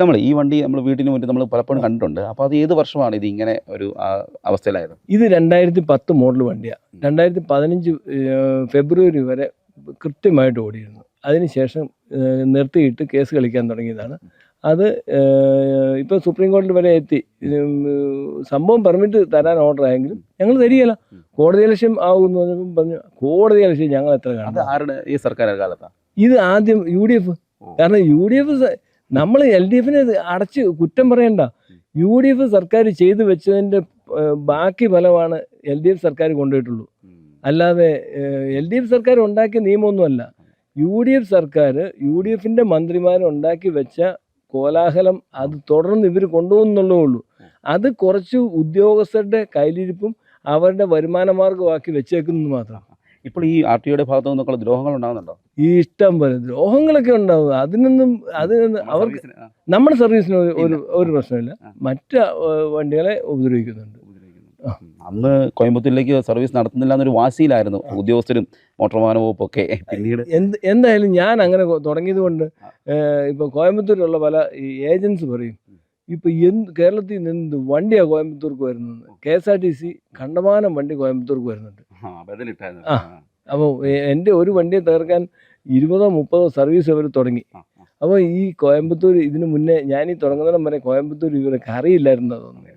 നമ്മൾ ഈ വണ്ടി നമ്മൾ വീട്ടിന് മുന്നിൽ നമ്മൾ പലപ്പോഴും കണ്ടിട്ടുണ്ട്. അപ്പോൾ അത് ഏത് വർഷമാണ് ഇത് ഇങ്ങനെ ഒരു അവസ്ഥയിലായത്? ഇത് രണ്ടായിരത്തി പത്ത് മോഡൽ വണ്ടിയാണ് രണ്ടായിരത്തി പതിനഞ്ച് ഫെബ്രുവരി വരെ കൃത്യമായിട്ട് ഓടിയിരുന്നു. അതിനുശേഷം നിർത്തിയിട്ട് കേസ് കളിക്കാൻ തുടങ്ങിയതാണ്. അത് ഇപ്പോൾ സുപ്രീം കോടതി വരെ എത്തി. സംഭവം പെർമിറ്റ് തരാൻ ഓർഡർ ആയെങ്കിലും ഞങ്ങൾ തരികയില്ല. കോടതി ലക്ഷ്യം ആകുമെന്ന് പറഞ്ഞപ്പം പറഞ്ഞു കോടതി ലക്ഷ്യം ഞങ്ങൾ എത്ര കാണും ആരുടെ ഈ സർക്കാർ കാലത്താണ് ഇത് ആദ്യം യു ഡി എഫ്. കാരണം യു ഡി എഫ് നമ്മൾ എൽ ഡി എഫിനെ അടച്ച് കുറ്റം പറയണ്ട. യു ഡി എഫ് സർക്കാർ ചെയ്തു വെച്ചതിന്റെ ബാക്കി ഫലമാണ് എൽ ഡി എഫ് സർക്കാർ കൊണ്ടുപോയിട്ടുള്ളൂ. അല്ലാതെ എൽ ഡി എഫ് സർക്കാർ ഉണ്ടാക്കിയ നിയമമൊന്നുമല്ല യു ഡി എഫ് സർക്കാർ യു ഡി എഫിന്റെ മന്ത്രിമാർ ഉണ്ടാക്കി വെച്ച കോലാഹലം അത് തുടർന്ന് ഇവർ കൊണ്ടുപോകുന്നുള്ളേ ഉള്ളൂ. അത് കുറച്ച് ഉദ്യോഗസ്ഥരുടെ കയ്യിലിരിപ്പും അവരുടെ വരുമാന മാർഗമാക്കി വെച്ചേക്കുന്നത് മാത്രം. ഇപ്പോൾ ഈ ആർ ടി ഒയുടെ ഭാഗത്തു നിന്നൊക്കെയുള്ള ദ്രോഹങ്ങൾ ഉണ്ടാകുന്നുണ്ടോ? ഈ ഇഷ്ടം പോലെ ദ്രോഹങ്ങളൊക്കെ ഉണ്ടാവും. അതിനൊന്നും അതിനൊന്നും അവർക്ക് നമ്മുടെ സർവീസിന് ഒരു- ഒരു പ്രശ്നമില്ല. മറ്റ വണ്ടികളെ ഉപദ്രവിക്കുന്നുണ്ട്. അന്ന് കോയമ്പത്തൂരിലേക്ക് സർവീസ് നടത്തുന്നില്ല എന്നൊരു വാശിയിലായിരുന്നു. ഉദ്യോഗസ്ഥരും മോട്ടോർ വാഹന വകുപ്പൊക്കെ പിന്നീട്. എന്ത് എന്തായാലും ഞാൻ അങ്ങനെ തുടങ്ങിയത് കൊണ്ട് ഇപ്പോൾ കോയമ്പത്തൂരിലുള്ള പല ഏജൻസ് പറയും ഇപ്പോൾ എന്ത് കേരളത്തിൽ നിന്ന് എന്ത് വണ്ടിയാണ് കോയമ്പത്തൂർക്ക് വരുന്നത്? K S R T C കണ്ടമാനം വണ്ടി കോയമ്പത്തൂർക്ക് വരുന്നുണ്ട്. ആ, അപ്പോൾ എന്റെ ഒരു വണ്ടിയെ തകർക്കാൻ ഇരുപതോ മുപ്പതോ സർവീസ് അവർ തുടങ്ങി. അപ്പോൾ ഈ കോയമ്പത്തൂർ ഇതിനു മുന്നേ ഞാൻ ഈ തുടങ്ങുന്നിടം വരെ കോയമ്പത്തൂർ ഇവരൊക്കെ അറിയില്ലായിരുന്നു തോന്നുന്നു